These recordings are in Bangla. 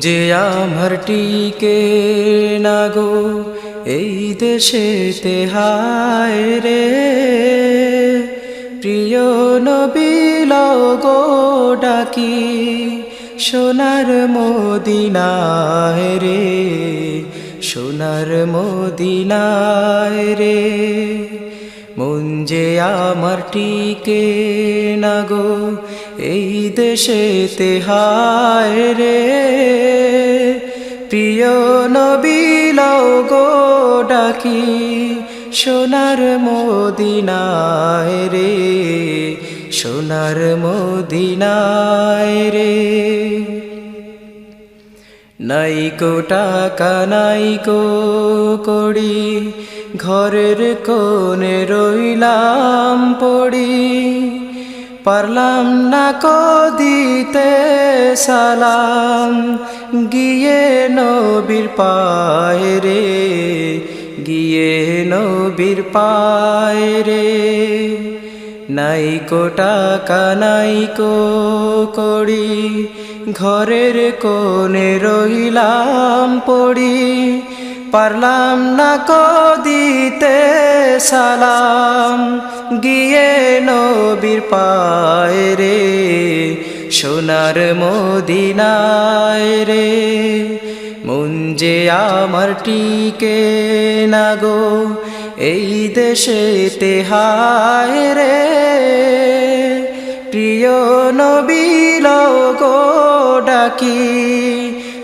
যে আমার টিকে না গো, এই দেশে হায় রে। প্রিয় নবিল গো ডাকি, সোনার মদিনায় রে, সোনার মদিনায় রে। যে আমার টিকে না গো এই দেশে হায় রে। প্রিয় নবিল গো ডাকি সোনার মদিনায় রে, সোনার মদিনায় রে। নাইকো টাকা নাইকো কড়ি, ঘরের কোণে রইলাম পড়ি। পারলাম না কো দিতে সালাম। গিয়ে নবীর পায় রে, গিয়ে নবীর পায় রে। নাইকো টাকা নাইকো কড়ি, ঘরের কোণে রইলাম পড়ি। পারলাম না কো দিতে সালাম, গিয়ে নবীর পায় রে, সোনার মদিনায় রে। মন যে আমার টিকে না গো, এই দেশে তেহায় রে। প্রিয় নবীল গো ডাকি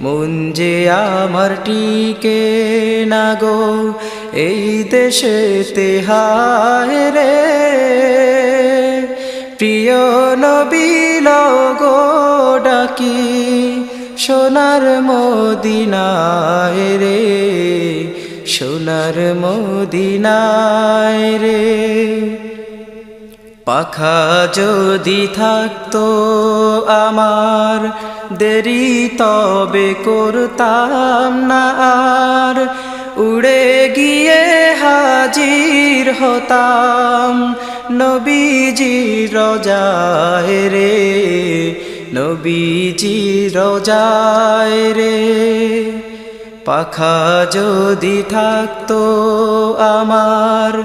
মন যে আমার টিকে না গো, এই দেশে তেহায় রে। প্রিয় নবীল গো ডাকি সোনার মদিনায় রে, সোনার মদিনায় রে। পাখা যদি থাকতো আমার দেরি তবে করতাম না আর। উড়ে গিয়ে হাজির হতাম। নবীজি রজায় রে নবীজি রজায় রে। পাখা যদি থাকতো আমার,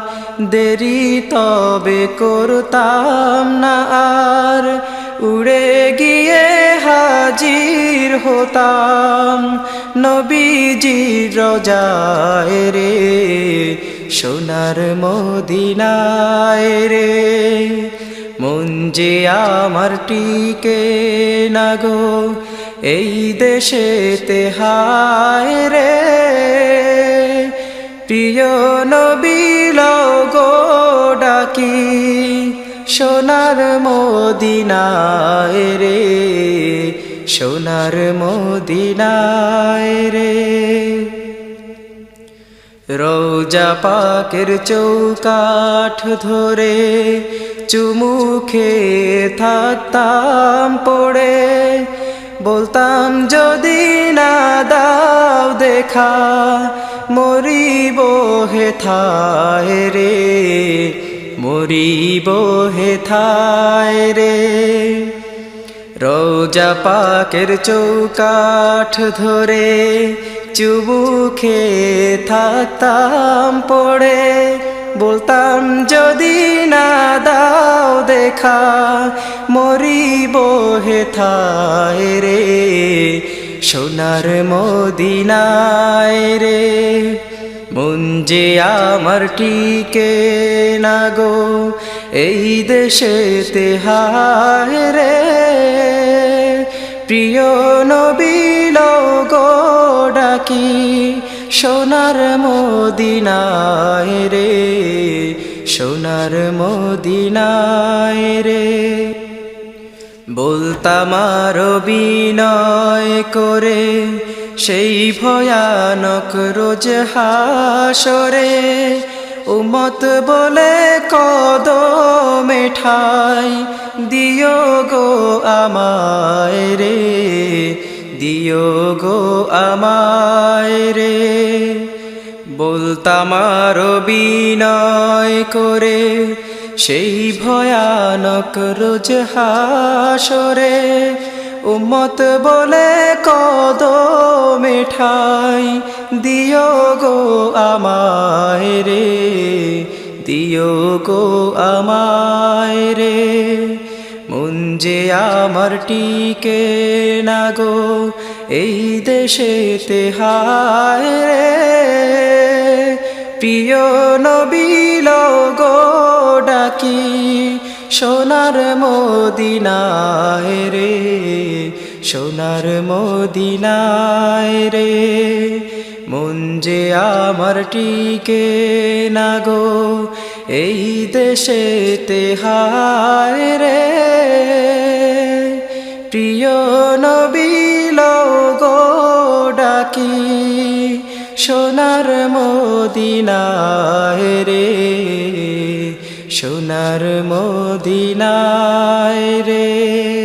দেরি তবে করতাম না আর। উড়ে গিয়ে হাজির হতাম। নবীজি রজায় রে, সোনার মদিনায় রে। মন যে আমার টিকে না গো, এই দেশে তেহায় রে। প্রিয় নবীল গো ডাকি সোনার মদিনায় রে, সোনার মদিনায় রে। রোজা পাকের চৌকাঠ ধরে চুমুখে থাকতাম পড়ে। বলতাম, যদি না দাও দেখা, মরিব হেথায় রে। মরিব হেথায় রে। রোজা পাকের চৌকাঠ ধরে চুবুখে থাকতাম পড়ে। বলতাম, যদি না দাও দেখা, মরিব হেথায় রে। সোনার মদিনায় রে। যে আমার টিকে না গো, এই দেশেতে হায় রে। প্রিয় নবীল গো ডাকি, সোনার মদিনায় রে, সোনার মদিনায় রে। বলতাম আরও বিনয় করে সেই ভয়ানক রোজ হাসরে উমত বলে কদ মেঠাই দিও গো আমায় রে, দিও গো আমায় রে। বলতাম আরও বিনয় করে সেই ভয়ানক রোজ হাসরে উম্মত বলে কদ মেঠাই দিও গো আমায় রে, দিও গো আমায় রে যে আমার টিকে না গো, এই দেশেতে হায় রে। প্রিয় নবীল গো ডাকি সোনার মদিনায় রে, সোনার মদিনায় রে। মন যে আমার টিকে না গো, এই দেশেতে হায় রে। প্রিয় নবীল গো ডাকি, সোনার মদিনায় রে। সোনার মদিনায় রে।